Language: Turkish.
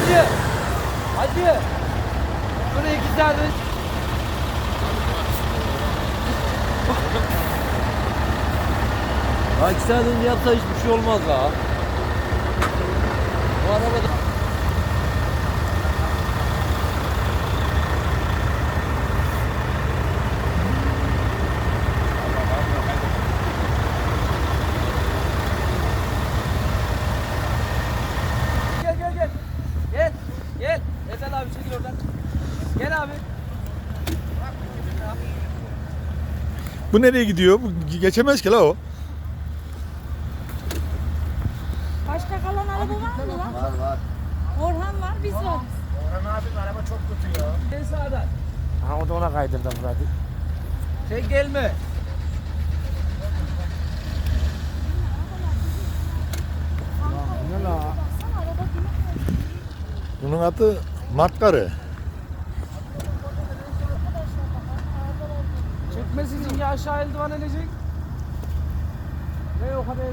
Hacı! Hacı! Şuraya iki saat önce... Ha iki saat önce yapsa hiçbir şey olmaz ha. Bu arabada... Gel abi. Bu nereye gidiyor? Bu geçemez ki la o. Başka kalan araba var mı lan? Var var. Orhan var, biz varız. Gel sağdan. Ha o da ona kaydırdı Murat. Sen gelme. Araba Bunun adı Matkarı. Çekmesin ya aşağı eldivan inecek. Ne o kadar